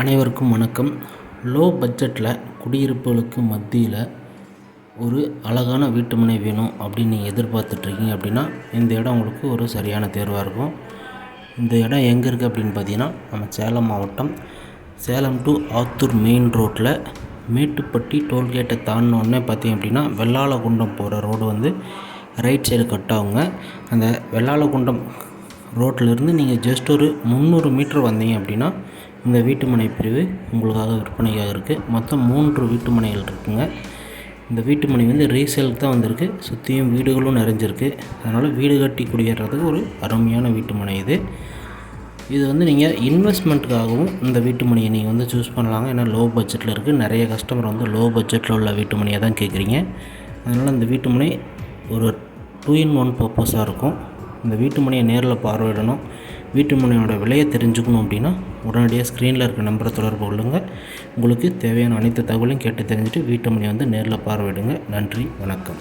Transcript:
அனைவருக்கும் வணக்கம். லோ பட்ஜெட்டில் குடியிருப்புகளுக்கு மத்தியில் ஒரு அழகான வீட்டுமனை வேணும் அப்படின்னு நீங்கள் எதிர்பார்த்துட்ருக்கீங்க அப்படின்னா இந்த இடம் உங்களுக்கு ஒரு சரியான தேர்வாக இருக்கும். இந்த இடம் எங்கே இருக்குது அப்படின்னு பார்த்தீங்கன்னா நம்ம சேலம் மாவட்டம். சேலம் டு ஆத்தூர் மெயின் ரோட்டில் மேட்டுப்பட்டி டோல்கேட்டை தாண்டினோடனே பார்த்தீங்க அப்படின்னா வெள்ளாளகுண்டம் போகிற ரோடு வந்து ரைட் சைடு கட் ஆகுங்க. அந்த வெள்ளாளகுண்டம் ரோட்டிலேருந்து நீங்கள் ஜஸ்ட் ஒரு முந்நூறு மீட்ரு வந்தீங்க அப்படின்னா இந்த வீட்டுமனை பிரிவு உங்களுக்காக விற்பனைக்காக இருக்குது மொத்தம் மூன்று வீட்டுமனைகள் இருக்குங்க. இந்த வீட்டுமனை வந்து ரீசேலுக்கு தான் வந்திருக்கு. சுற்றியும் வீடுகளும் நிறைஞ்சிருக்கு. அதனால் வீடு கட்டி குடியேறதுக்கு ஒரு அருமையான வீட்டுமனை இது. இது வந்து நீங்கள் இன்வெஸ்ட்மெண்ட்டுக்காகவும் இந்த வீட்டுமனையை நீங்கள் வந்து சூஸ் பண்ணலாங்க. ஏன்னா லோ பட்ஜெட்டில் இருக்குது நிறைய கஸ்டமர் வந்து லோ பட்ஜெட்டில் உள்ள வீட்டுமனையை தான் கேட்குறீங்க அதனால் இந்த வீட்டுமனை ஒரு டூ இன் ஒன் பர்பஸாக இருக்கும். இந்த வீட்டுமனையை நேரில் பார்வையிடணும். வீட்டு மனையோட விலையை தெரிஞ்சுக்கணும் அப்படின்னா உடனடியாக ஸ்க்ரீனில் இருக்க நம்பரை தொடர்பு கொள்ளுங்கள் உங்களுக்கு தேவையான அனைத்து தகவலையும் கேட்டு தெரிஞ்சுட்டு வீட்டு மனையை வந்து நேரில் பார்வையிடுங்க. நன்றி வணக்கம்.